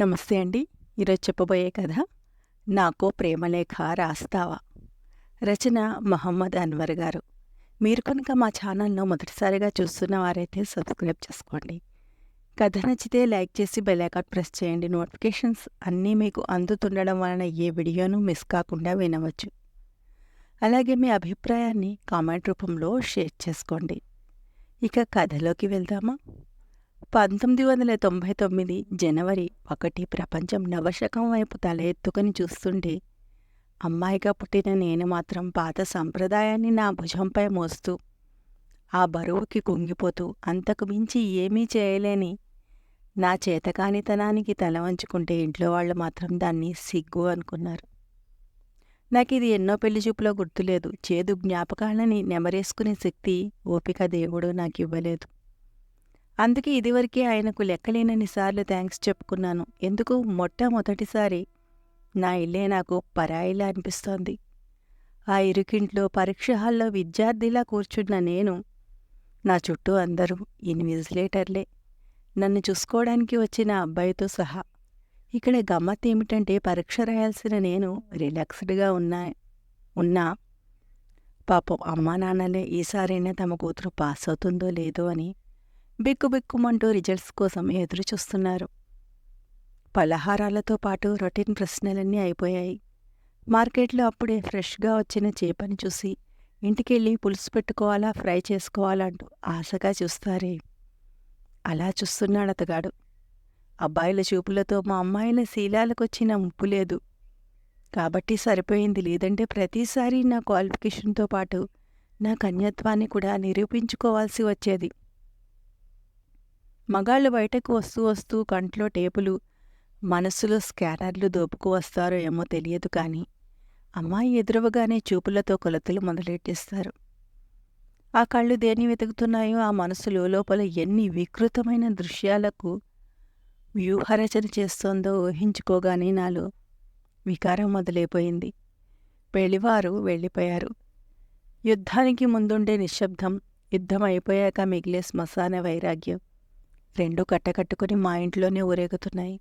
నమస్తే అండి. ఈరోజు చెప్పబోయే కథ నాకో ప్రేమలేఖ రాస్తావా? రచన మహమ్మద్ అన్వర్ గారు. మీరు కనుక మా ఛానల్ను మొదటిసారిగా చూస్తున్న వారైతే సబ్స్క్రైబ్ చేసుకోండి. కథ నచ్చితే లైక్ చేసి బెల్ ఐకాన్ ప్రెస్ చేయండి. నోటిఫికేషన్స్ అన్నీ మీకు అందుతుండడం వలన ఏ వీడియోను మిస్ కాకుండా వినవచ్చు. అలాగే మీ అభిప్రాయాన్ని కామెంట్ రూపంలో షేర్ చేసుకోండి. ఇక కథలోకి వెళ్దామా? పంతొమ్మిది వందల తొంభై తొమ్మిది జనవరి ఒకటి ప్రపంచం నవశకం వైపు తల ఎత్తుకొని చూస్తుంటే అమ్మాయిగా పుట్టిన నేను మాత్రం పాత సంప్రదాయాన్ని నా భుజంపై మోస్తూ ఆ బరువుకి కుంగిపోతూ అంతకు మించి ఏమీ చేయలేని నా చేతకానితనానికి తల వంచుకుంటే ఇంట్లో వాళ్ళు మాత్రం దాన్ని సిగ్గు అనుకున్నారు. నాకు ఇది ఎన్నో పెళ్ళి చూపులో గుర్తులేదు. చేదు జ్ఞాపకాలని నెమరేసుకునే శక్తి ఓపిక దేవుడు నాకు ఇవ్వలేదు అందుకే ఇదివరకే ఆయనకు లెక్కలేనన్నిసార్లు థ్యాంక్స్ చెప్పుకున్నాను. ఎందుకు? మొట్టమొదటిసారి నా ఇల్లే నాకు పరాయిలా అనిపిస్తోంది. ఆ ఇరుకింట్లో పరీక్ష హాల్లో విద్యార్థిలా కూర్చున్న నేను నా చుట్టూ అందరూ ఇన్విజిలేటర్లే. నన్ను చూసుకోవడానికి వచ్చిన అబ్బాయితో సహా. ఇక్కడ గమ్మత్ ఏమిటంటే పరీక్ష రాయాల్సిన నేను రిలాక్స్డ్గా ఉన్నా ఉన్నా పాపం అమ్మా నాన్నలే ఈసారైనా తమ కూతురు పాస్ అవుతుందో లేదో అని బిక్కుబిక్కుమంటూ రిజల్ట్స్ కోసం ఎదురు చూస్తున్నారు. పలహారాలతో పాటు రొటీన్ ప్రశ్నలన్నీ అయిపోయాయి. మార్కెట్లో అప్పుడే ఫ్రెష్గా వచ్చిన చేపని చూసి ఇంటికెళ్ళి పులుసు పెట్టుకోవాలా ఫ్రై చేసుకోవాలంటూ ఆశగా చూస్తారే. అలా చూస్తున్నాడు అతగాడు. అబ్బాయిల చూపులతో మా అమ్మాయిల శీలాలకొచ్చిన ముప్పు లేదు. కాబట్టి సరిపోయింది లేదంటే ప్రతిసారి నా క్వాలిఫికేషన్తో పాటు నా కన్యత్వాన్ని కూడా నిరూపించుకోవాల్సి వచ్చేది. మగాళ్ళు బయటకు వస్తూ వస్తూ కంట్లో టేపులు మనసులో స్కానర్లు దోపుకు వస్తారో ఏమో తెలియదు కానీ అమ్మాయి ఎదురవగానే చూపులతో కొలతలు మొదలెట్టేస్తారు. ఆ కళ్ళు దేని వెతుకుతున్నాయో ఆ మనసులో లోపల ఎన్ని వికృతమైన దృశ్యాలకు వ్యూహరచన చేస్తోందో ఊహించుకోగానే నాలో వికారం మొదలైపోయింది. పెళ్ళివారు వెళ్ళిపోయారు. యుద్ధానికి ముందుండే నిశ్శబ్దం యుద్ధం అయిపోయాక మిగిలే శ్మశాన వైరాగ్యం. రెండు కట్టకట్టుకుని మా ఇంట్లోనే ఊరేగుతున్నాయి.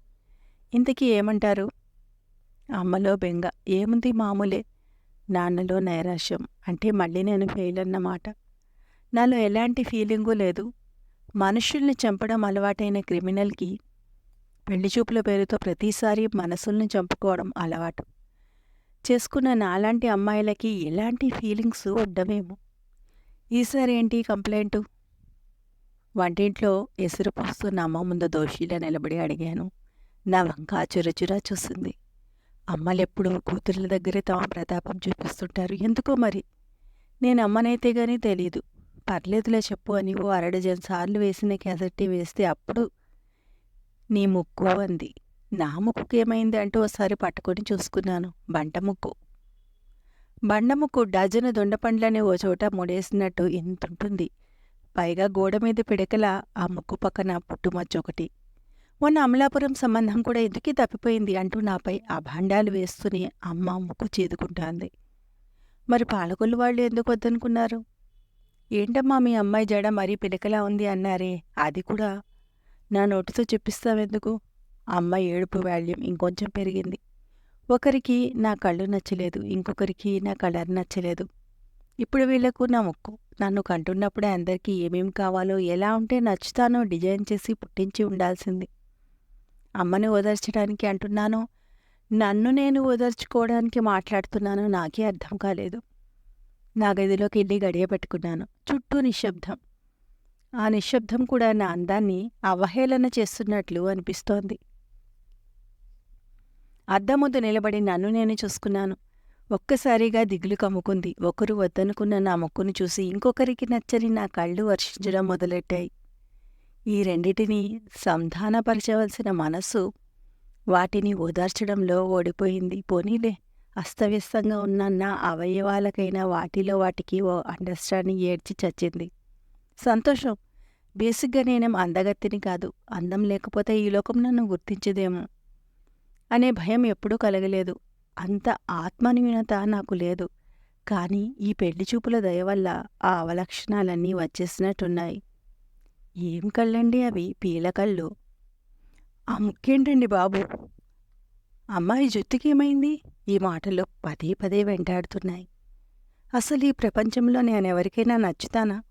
ఇంతకీ ఏమంటారు? అమ్మలో బెంగ. ఏముంది మామూలే. నాన్నలో నైరాశ్యం. అంటే మళ్ళీ నేను ఫెయిల్ అన్నమాట. నాలో ఎలాంటి ఫీలింగు లేదు. మనుషుల్ని చంపడం అలవాటైన క్రిమినల్కి పెళ్ళిచూపుల పేరుతో ప్రతిసారి మనసుల్ని చంపుకోవడం అలవాటు. చేసుకున్న నాలాంటి అమ్మాయిలకి ఎలాంటి ఫీలింగ్స్ ఉండవేమో. ఈసారి ఏంటి కంప్లైంటు వంటింట్లో ఎసురు పూస్తున్న అమ్మ ముందు దోషిలా నిలబడి అడిగాను. నా వంక చురచురా చూసింది అమ్మలెప్పుడూ కూతుర్ల దగ్గరే తమ ప్రతాపం చూపిస్తుంటారు? ఎందుకో మరి? నేను అమ్మనైతే గానీ తెలీదు. పర్లేదులే చెప్పు అని ఓ అరడజన్ సార్లు వేసిన క్యాసెట్టి వేస్తే అప్పుడు నీ ముక్కు అంది. నా ముక్కుకి ఏమైంది అంటూ ఒకసారి పట్టుకొని చూసుకున్నాను. బంట ముక్కు. బండ ముక్కు డజను దొండపండ్లనే ఓ చోట ముడేసినట్టు ఎంతుంటుంది పైగా గోడ మీద పిడకల ఆ ముక్కు పక్కన పుట్టుమచ్చ ఒకటి మొన్న అమలాపురం సంబంధం కూడా ఎందుకీ తప్పిపోయింది అంటూ నాపై అభాండాలు వేస్తూనే అమ్మ ముక్కు చేదుకుంటాంది. మరి పాలకొల్లు వాళ్ళు ఎందుకు వద్దనుకున్నారు? ఏంటమ్మా మీ అమ్మాయి జడ మరీ పిలకలా ఉంది అన్నారే అది కూడా నా నోటితో చెప్పిస్తావెందుకు? అమ్మాయి ఏడుపు వాల్యూమ్ ఇంకొంచెం పెరిగింది. ఒకరికి నా కళ్ళు నచ్చలేదు ఇంకొకరికి నా కలర్ నచ్చలేదు. ఇప్పుడు వీళ్ళకు నా ముక్కు నన్ను కంటున్నప్పుడే అందరికీ ఏమేం కావాలో ఎలా ఉంటే నచ్చుతానో డిజైన్ చేసి పుట్టించి ఉండాల్సింది. అమ్మని ఓదార్చడానికి అంటున్నానో నన్ను నేను ఓదార్చుకోవడానికి మాట్లాడుతున్నానో నాకే అర్థం కాలేదు. నా గదిలోకి వెళ్ళి గడియ పెట్టుకున్నాను. చుట్టూ నిశ్శబ్దం. ఆ నిశ్శబ్దం కూడా నా అందాన్ని అవహేళన చేస్తున్నట్లు అనిపిస్తోంది. అద్దం ముందు నిలబడి నన్ను నేను చూసుకున్నాను. ఒక్కసారిగా దిగులు కమ్ముకుంది. ఒకరు వద్దనుకున్న నా మొక్కును చూసి ఇంకొకరికి నచ్చని నా కళ్ళు వర్షించడం మొదలెట్టాయి. ఈ రెండిటిని సంధానపరచవలసిన మనస్సు వాటిని ఓదార్చడంలో ఓడిపోయింది. పోనీలే అస్తవ్యస్తంగా ఉన్న నా అవయవాలకైనా వాటిలో వాటికి ఓ అండర్స్టాండింగ్ ఏడ్చి చచ్చింది. సంతోషం. బేసిక్గా నేనేం అందగత్తిని కాదు. అందం లేకపోతే ఈ లోకం నన్ను గుర్తించదేమో అనే భయం ఎప్పుడూ కలగలేదు. అంత ఆత్మన్యూనత నాకు లేదు. కానీ ఈ పెళ్ళి చూపుల దయ వల్ల ఆ అవలక్షణాలన్నీ వచ్చేసినట్టున్నాయి. ఏం కళ్ళండి అవి? పీలకళ్ళు ఆ ముక్కేంటండి బాబు? అమ్మాయి జుత్తుకేమైంది ఈ మాటలు పదే పదే వెంటాడుతున్నాయి. అసలు ఈ ప్రపంచంలో నేనెవరికైనా నచ్చుతానా?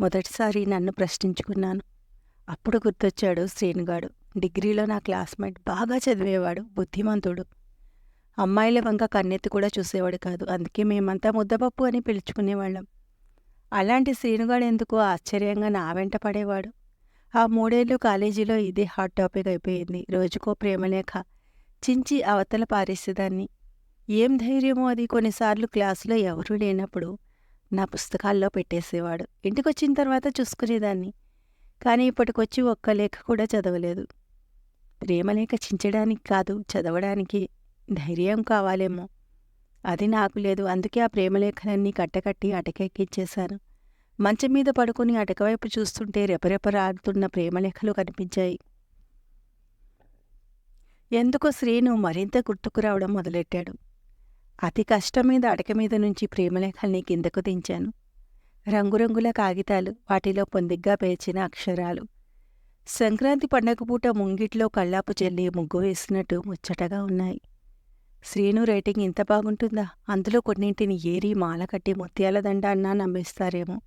మొదటిసారి నన్ను ప్రశ్నించుకున్నాను. అప్పుడు గుర్తొచ్చాడు శ్రీనుగాడు. డిగ్రీలో నా క్లాస్మేట్. బాగా చదివేవాడు. బుద్ధిమంతుడు. అమ్మాయిల వంక కన్నెత్తి కూడా చూసేవాడు కాదు. అందుకే మేమంతా ముద్దపప్పు అని పిలుచుకునేవాళ్ళం. అలాంటి శ్రీనుగాడు ఎందుకు ఆశ్చర్యంగా నా వెంట పడేవాడు? ఆ మూడేళ్ళు కాలేజీలో ఇదే హాట్ టాపిక్ అయిపోయింది. రోజుకో ప్రేమలేఖ చించి అవతల పారేసేదాన్ని. ఏం ధైర్యమో అది కొన్నిసార్లు క్లాసులో ఎవరూ లేనప్పుడు నా పుస్తకాల్లో పెట్టేసేవాడు. ఇంటికొచ్చిన తర్వాత చూసుకునేదాన్ని. కానీ ఇప్పటికొచ్చి ఒక్క లేఖ కూడా చదవలేదు. ప్రేమలేఖ చించడానికి కాదు చదవడానికి ధైర్యం కావాలేమో. అది నాకు లేదు. అందుకే ఆ ప్రేమలేఖలన్నీ కట్టకట్టి అటకెక్కించేశాను మంచం మీద పడుకుని అటకవైపు చూస్తుంటే రెపరెపరాడుతున్న ప్రేమలేఖలు కనిపించాయి. ఎందుకో శ్రీను మరింత గుర్తుకు రావడం మొదలెట్టాడు. అతి కష్టం మీద అటక మీద నుంచి ప్రేమలేఖల్ని కిందకు దించాను. రంగురంగుల కాగితాలు వాటిలో పొందిగ్గా పేర్చిన అక్షరాలు. సంక్రాంతి పండగ పూట ముంగిట్లో కళ్ళాపు చెల్లి ముగ్గు వేసినట్టు ముచ్చటగా ఉన్నాయి. శ్రీను రేటింగ్ ఇంత బాగుంటుందా? అందులో కొన్నింటిని ఏరి మాల కట్టి ముత్యాల దండ అన్నా నమ్మేస్తారేమో.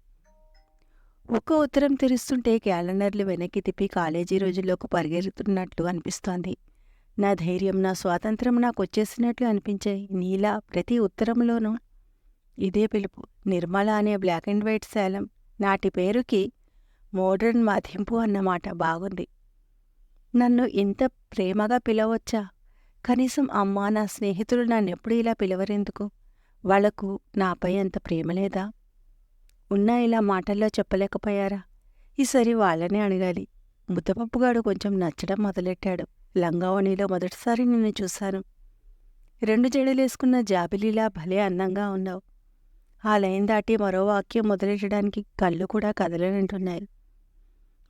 ఒక్క ఉత్తరం తెరుస్తుంటే క్యాలెండర్లు వెనక్కి తిప్పి కాలేజీ రోజుల్లోకి పరిగెడుతున్నట్లు అనిపిస్తోంది. నా ధైర్యం నా స్వాతంత్రం నాకు వచ్చేసినట్లు అనిపించాయి. నీలా ప్రతి ఉత్తరంలోనూ ఇదే పిలుపు. నిర్మల అనే బ్లాక్ అండ్ వైట్ శాలం నాటి పేరుకి మోడర్న్ మధింపు అన్నమాట. బాగుంది. నన్ను ఇంత ప్రేమగా పిలవచ్చా? కనీసం అమ్మా నా స్నేహితులు నన్నెప్పుడు ఇలా పిలవరెందుకు? వాళ్ళకు నాపై అంత ప్రేమ లేదా? ఉన్నా ఇలా మాటల్లో చెప్పలేకపోయారా? ఈసారి వాళ్ళనే అడగాలి. ముద్దపప్పుగాడు కొంచెం నచ్చడం మొదలెట్టాడు. లంగావణిలో మొదటిసారి నిన్ను చూశాను. రెండు జడలేసుకున్న జాబిలీలా భలే అందంగా ఉన్నావు. ఆ లైన్ దాటి మరో వాక్యం మొదలెట్టడానికి కళ్ళు కూడా కదలనంటున్నాయి.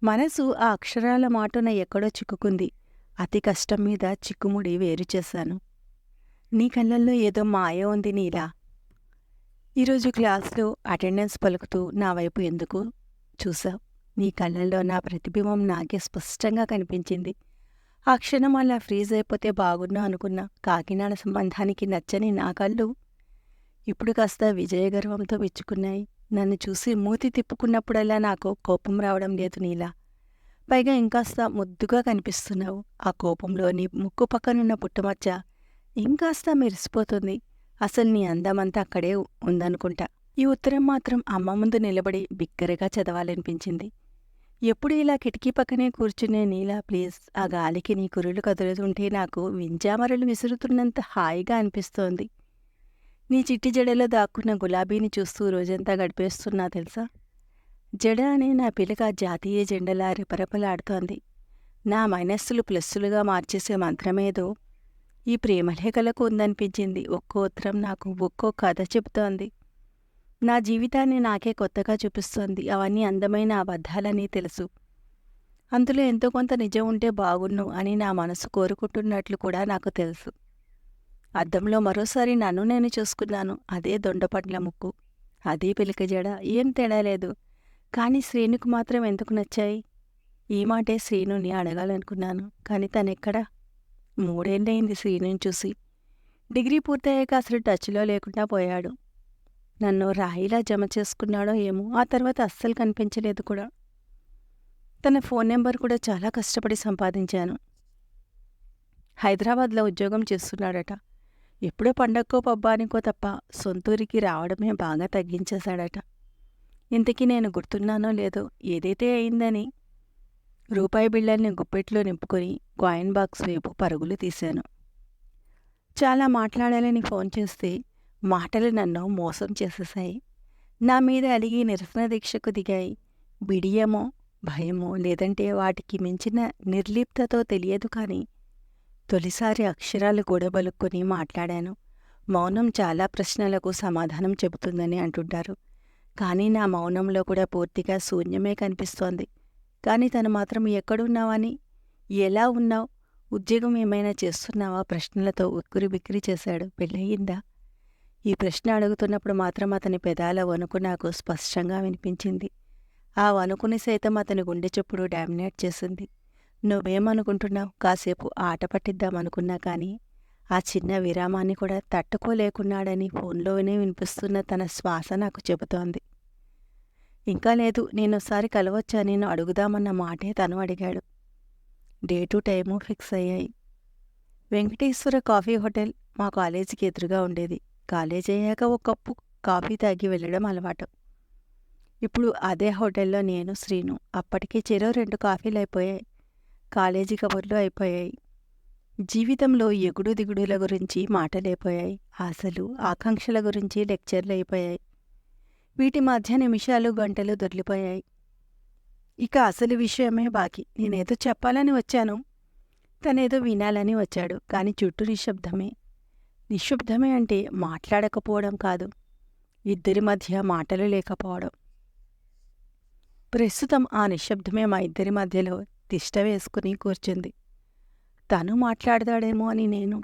మనసు ఆ అక్షరాల మాటున ఎక్కడో చిక్కుకుంది. అతి కష్టం మీద చిక్కుముడి వేరు చేశాను. నీ కళ్ళల్లో ఏదో మాయ ఉంది నీలా. ఈరోజు క్లాస్లో అటెండెన్స్ పలుకుతూ నా వైపు ఎందుకు చూసావు? నీ కళ్ళల్లో నా ప్రతిబింబం నాకే స్పష్టంగా కనిపించింది. ఆ క్షణం అలా ఫ్రీజ్ అయిపోతే బాగున్నా అనుకున్న కాకినాడ సంబంధానికి నచ్చని నా కళ్ళు ఇప్పుడు కాస్త విజయగర్వంతో విచ్చుకున్నాయి. నన్ను చూసి మూతి తిప్పుకున్నప్పుడల్లా నాకు కోపం రావడం లేదు నీలా. పైగా ఇంకాస్త ముద్దుగా కనిపిస్తున్నావు. ఆ కోపంలో నీ ముక్కు పక్కనున్న పుట్టమచ్చ ఇంకాస్త మెరిసిపోతుంది. అసలు నీ అందమంతా అక్కడే ఉందనుకుంటా. ఈ ఉత్తరం మాత్రం అమ్మ ముందు నిలబడి బిగ్గరగా చదవాలనిపించింది. ఎప్పుడు ఇలా కిటికీ పక్కనే కూర్చునే నీలా ప్లీజ్. ఆ గాలికి నీ కురులు కదులుతుంటే నాకు వింజామరలు విసురుతున్నంత హాయిగా అనిపిస్తోంది. నీ చిట్టి జడలో దాక్కున్న గులాబీని చూస్తూ రోజంతా గడిపేస్తున్నా తెలుసా? జడ అనే నా పిలక జాతీయ జెండలా రెపరెపలాడుతోంది నా మైనస్సులు ప్లస్సులుగా మార్చేసే మంత్రమేదో. ఈ ప్రేమలేఖలకు ఉందనిపించింది ఒక్కో ఉత్తరం నాకు ఒక్కో కథ చెబుతోంది. నా జీవితాన్ని నాకే కొత్తగా చూపిస్తోంది. అవన్నీ అందమైన అబద్ధాలని తెలుసు. అందులో ఎంతో కొంత నిజం ఉంటే బాగున్ను అని నా మనసు కోరుకుంటున్నట్లు కూడా నాకు తెలుసు. అద్దంలో మరోసారి నన్ను నేను చూసుకున్నాను. అదే దొండపండ్ల ముక్కు. అదే పిలికజడ ఏం తేడా లేదు. కానీ శ్రీనుకు మాత్రం ఎందుకు నచ్చాయి? ఈ మాటే శ్రీనుని అడగాలనుకున్నాను. కానీ తనెక్కడా? మూడేళ్ళయింది శ్రీనుని చూసి. డిగ్రీ పూర్తయ్యాక అసలు టచ్లో లేకుండా పోయాడు. నన్ను రాయిలా జమ చేసుకున్నాడో ఏమో ఆ తర్వాత అస్సలు కనిపించలేదు కూడా. తన ఫోన్ నెంబర్ కూడా చాలా కష్టపడి సంపాదించాను. హైదరాబాద్లో ఉద్యోగం చేస్తున్నాడట. ఎప్పుడో పండక్కో పబ్బానికో తప్ప సొంతూరికి రావడమే బాగా తగ్గించేశాడట. ఇంతకీ నేను గుర్తున్నానో లేదో ఏదైతే అయిందని. రూపాయి బిళ్ళల్ని గుప్పెట్లో నింపుకొని కాయిన్ బాక్స్ వైపు పరుగులు తీశాను. చాలా మాట్లాడాలని ఫోన్ చేస్తే మాటలు నన్ను మోసం చేసేసాయి నా మీద అలిగి నిరసన దీక్షకు దిగాయి. బిడియమో భయమో లేదంటే వాటికి మించిన నిర్లిప్తతో తెలియదు కానీ తొలిసారి అక్షరాలు గొడబలుక్కొని మాట్లాడాను. మౌనం చాలా ప్రశ్నలకు సమాధానం చెబుతుందని అంటుంటారు. కానీ నా మౌనంలో కూడా పూర్తిగా శూన్యమే కనిపిస్తోంది. కానీ తను మాత్రం ఎక్కడున్నావని? ఎలా ఉన్నావు? ఉద్యోగం ఏమైనా చేస్తున్నావా? ప్రశ్నలతో ఉక్కిరి బిక్కిరి చేశాడు. పెళ్ళయిందా? ఈ ప్రశ్న అడుగుతున్నప్పుడు మాత్రం అతని పెదాల వణుకు నాకు స్పష్టంగా వినిపించింది. ఆ వణుకుని సైతం అతని గుండె చప్పుడు డామినేట్ చేసింది. నువ్వేమనుకుంటున్నావు? కాసేపు ఆట పట్టిద్దామనుకున్నా కానీ ఆ చిన్న విరామాన్ని కూడా తట్టుకోలేకున్నాడని ఫోన్లోనే వినిపిస్తున్న తన శ్వాస నాకు చెబుతోంది. ఇంకా లేదు నేనొకసారి కలవచ్చా? నేను అడుగుదామన్న మాటే తను అడిగాడు. డేటు టైము ఫిక్స్ అయ్యాయి. వెంకటేశ్వర కాఫీ హోటల్ మా కాలేజీకి ఎదురుగా ఉండేది. కాలేజ్ అయ్యాక ఒక కప్పు కాఫీ తాగి వెళ్ళడం అలవాటు. ఇప్పుడు అదే హోటల్లో నేను శ్రీను అప్పటికే చెరో రెండు కాఫీలు అయిపోయాయి. కాలేజీ కబుర్లు అయిపోయాయి. జీవితంలో ఎగుడు దిగుడుల గురించి మాటలేపోయాయి ఆశలు ఆకాంక్షల గురించి లెక్చర్లు అయిపోయాయి. వీటి మధ్య నిమిషాలు గంటలు దొర్లిపోయాయి ఇక అసలు విషయమే బాకీ. నేనేదో చెప్పాలని వచ్చాను. తనేదో వినాలని వచ్చాడు. కాని చుట్టూ నిశ్శబ్దమే. నిశ్శబ్దమే అంటే మాట్లాడకపోవడం కాదు. ఇద్దరి మధ్య మాటలు లేకపోవడం. ప్రస్తుతం ఆ నిశ్శబ్దమే మా ఇద్దరి మధ్యలో తిష్ట వేసుకుని కూర్చుంది. తను మాట్లాడతాడేమో అని నేను.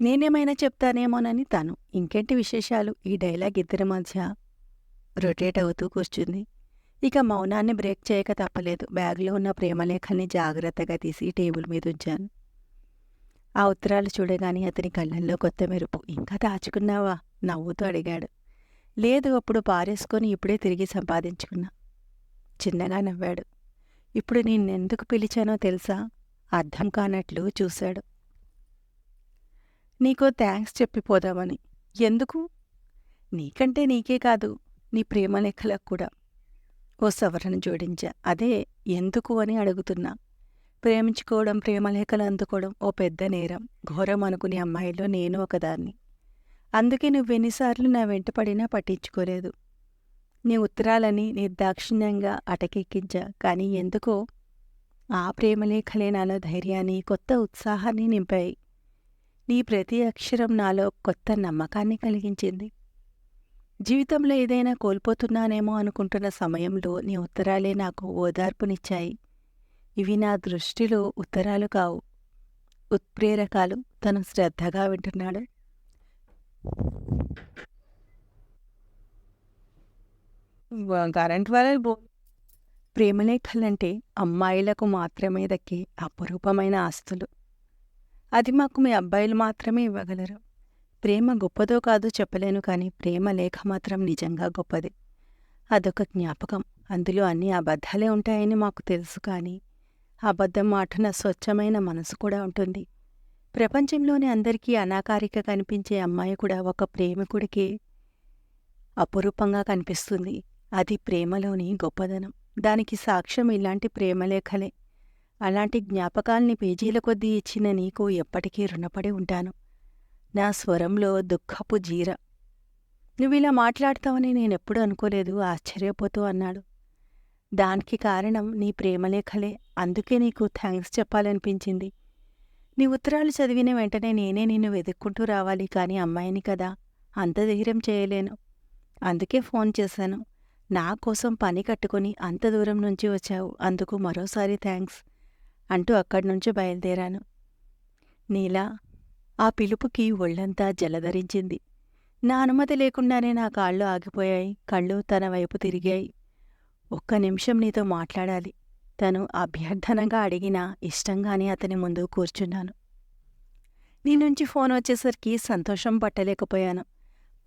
నేనేమైనా చెప్తానేమోనని తను. ఇంకేంటి విశేషాలు? ఈ డైలాగ్ ఇద్దరి మధ్య రొటేట్ అవుతూ కూర్చుంది. ఇక మౌనాన్ని బ్రేక్ చేయక తప్పలేదు. బ్యాగ్లో ఉన్న ప్రేమలేఖని జాగ్రత్తగా తీసి టేబుల్ మీద ఉంచాను. ఆ ఉత్తరాలు చూడగానే అతని కళ్ళల్లో కొత్త మెరుపు. ఇంకా దాచుకున్నావా? నవ్వుతూ అడిగాడు. లేదు అప్పుడు పారేసుకొని ఇప్పుడే తిరిగి సంపాదించుకున్నా. చిన్నగా నవ్వాడు. ఇప్పుడు నిన్నెందుకు పిలిచానో తెలుసా? అర్థం కానట్లు చూశాడు. నీకో థ్యాంక్స్ చెప్పిపోదామని. ఎందుకు? నీకంటే నీకే కాదు నీ ప్రేమ లెక్కలకు కూడా. ఓ సవరణ జోడించా. అదే ఎందుకు అని అడుగుతున్నా. ప్రేమించుకోవడం ప్రేమలేఖలు అందుకోవడం ఓ పెద్ద నేరం. ఘోరం అనుకునే అమ్మాయిలో నేను ఒకదాన్ని. అందుకే నువ్వెన్నిసార్లు నా వెంట పడినా పట్టించుకోలేదు. నీ ఉత్తరాలని నిర్దాక్షిణ్యంగా అటకెక్కించా. కానీ ఎందుకో? ఆ ప్రేమలేఖలే నాలో ధైర్యాన్ని కొత్త ఉత్సాహాన్ని నింపాయి. నీ ప్రతి అక్షరం నాలో కొత్త నమ్మకాన్ని కలిగించింది. జీవితంలో ఏదైనా కోల్పోతున్నానేమో అనుకుంటున్న సమయంలో నీ ఉత్తరాలే నాకు ఓదార్పునిచ్చాయి. ఇవి నా దృష్టిలో ఉత్తరాలు కావు. ఉత్ప్రేరకాలు తను శ్రద్ధగా వింటున్నాడు. కరెంట్ వల్ల ప్రేమలేఖలంటే అమ్మాయిలకు మాత్రమే దక్కే అపురూపమైన ఆస్తులు. అది మాకు మీ అబ్బాయిలు మాత్రమే ఇవ్వగలరు. ప్రేమ గొప్పదో కాదో చెప్పలేను కానీ ప్రేమ లేఖ మాత్రం నిజంగా గొప్పది. అదొక జ్ఞాపకం. అందులో అన్ని అబద్ధాలే ఉంటాయని మాకు తెలుసు కానీ అబద్ధం మాటన స్వచ్ఛమైన మనసు కూడా ఉంటుంది. ప్రపంచంలోని అందరికీ అనాకారిక కనిపించే అమ్మాయి కూడా ఒక ప్రేమికుడికి అపురూపంగా కనిపిస్తుంది. అది ప్రేమలోని గొప్పదనం. దానికి సాక్ష్యం ఇలాంటి ప్రేమలేఖలే. అలాంటి జ్ఞాపకాల్ని పేజీల కొద్దీ ఇచ్చిన నీకు ఎప్పటికీ రుణపడి ఉంటాను. నా స్వరంలో దుఃఖపు జీర. నువ్విలా మాట్లాడతావని నేనెప్పుడు అనుకోలేదు ఆశ్చర్యపోతూ అన్నాడు. దానికి కారణం నీ ప్రేమలేఖలే అందుకే నీకు థ్యాంక్స్ చెప్పాలనిపించింది. నీ ఉత్తరాలు చదివిన వెంటనే నేనే నిన్ను వెతుక్కుంటూ రావాలి కానీ అమ్మాయిని కదా అంత ధైర్యం చేయలేను. అందుకే ఫోన్ చేశాను. నా కోసం పని కట్టుకుని అంత దూరం నుంచి వచ్చావు అందుకు మరోసారి థ్యాంక్స్ అంటూ అక్కడి నుంచి బయలుదేరాను. నీలా ఆ పిలుపుకి ఒళ్ళంతా జలధరించింది. నా అనుమతి లేకుండానే నా కాళ్ళు ఆగిపోయాయి కళ్ళు తన వైపు తిరిగాయి. ఒక్క నిమిషం నీతో మాట్లాడాలి. తను అభ్యర్థనగా అడిగినా ఇష్టంగానే అతని ముందు కూర్చున్నాను. నీ నుంచి ఫోన్ వచ్చేసరికి సంతోషం పట్టలేకపోయాను.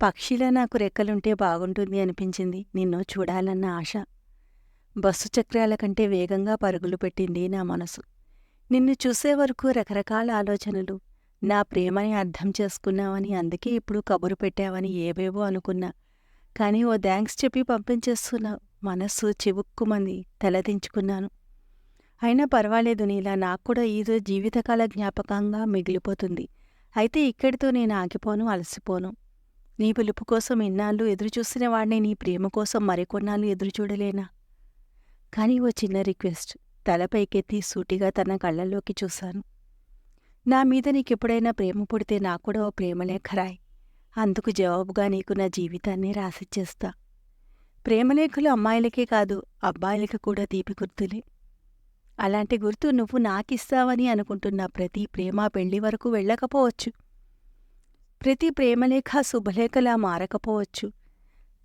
పక్షిలా నాకు రెక్కలుంటే బాగుంటుంది అనిపించింది. నిన్ను చూడాలన్న ఆశ. బస్సు చక్రాల కంటే వేగంగా పరుగులు పెట్టింది నా మనసు. నిన్ను చూసే వరకు రకరకాల ఆలోచనలు. నా ప్రేమని అర్థం చేసుకున్నావని అందుకే ఇప్పుడు కబురు పెట్టావని ఏవేవో అనుకున్నా. కానీ ఓ థ్యాంక్స్ చెప్పి పంపించేస్తున్న మనస్సు చివుక్కుమంది తలదించుకున్నాను అయినా పర్వాలేదు నీలా నాకు కూడా ఈదో జీవితకాల జ్ఞాపకంగా మిగిలిపోతుంది. అయితే ఇక్కడితో నేను ఆగిపోను అలసిపోను. నీ పిలుపు కోసం ఇన్నాళ్ళు ఎదురుచూసిన వాడిని నీ ప్రేమ కోసం మరికొన్నాళ్ళు ఎదురుచూడలేనా? కానీ ఓ చిన్న రిక్వెస్ట్. తలపైకెత్తి సూటిగా తన కళ్ళల్లోకి చూశాను. నా మీద నీకెప్పుడైనా ప్రేమ పుడితే నాకు కూడా ఓ ప్రేమలేఖ రాయ్. అందుకు జవాబుగా నీకు నా జీవితాన్ని రాసిచ్చేస్తా. ప్రేమలేఖలు అమ్మాయిలకే కాదు అబ్బాయిలకి కూడా తీపి గుర్తులే. అలాంటి గుర్తు నువ్వు నాకిస్తావని అనుకుంటున్న ప్రతి ప్రేమ పెళ్ళి వరకు వెళ్ళకపోవచ్చు. ప్రతి ప్రేమలేఖ శుభలేఖలా మారకపోవచ్చు.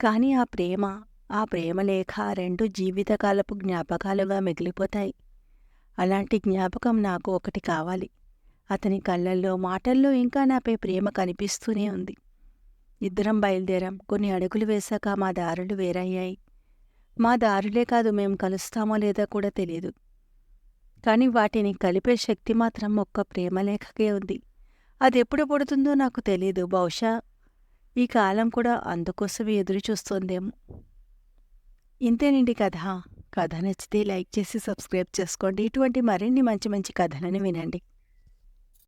కాని ఆ ప్రేమ ఆ ప్రేమలేఖ రెండు జీవితకాలపు జ్ఞాపకాలుగా మిగిలిపోతాయి. అలాంటి జ్ఞాపకం నాకు ఒకటి కావాలి. అతని కళ్ళల్లో మాటల్లో ఇంకా నాపై ప్రేమ కనిపిస్తూనే ఉంది. ఇద్దరం బయలుదేరాం. కొన్ని అడుగులు వేశాక మా దారులు వేరయ్యాయి. మా దారులే కాదు మేం కలుస్తామో లేదో కూడా తెలియదు కానీ వాటిని కలిపే శక్తి మాత్రం ఒక్క ప్రేమలేఖకే ఉంది. అది ఎప్పుడు పుడుతుందో నాకు తెలియదు బహుశా ఈ కాలం కూడా అందుకోసమే ఎదురు చూస్తోందేమో. ఇంతేనండి కథ. కథ నచ్చితే లైక్ చేసి సబ్స్క్రైబ్ చేసుకోండి. ఇటువంటి మరిన్ని మంచి మంచి కథలను వినండి.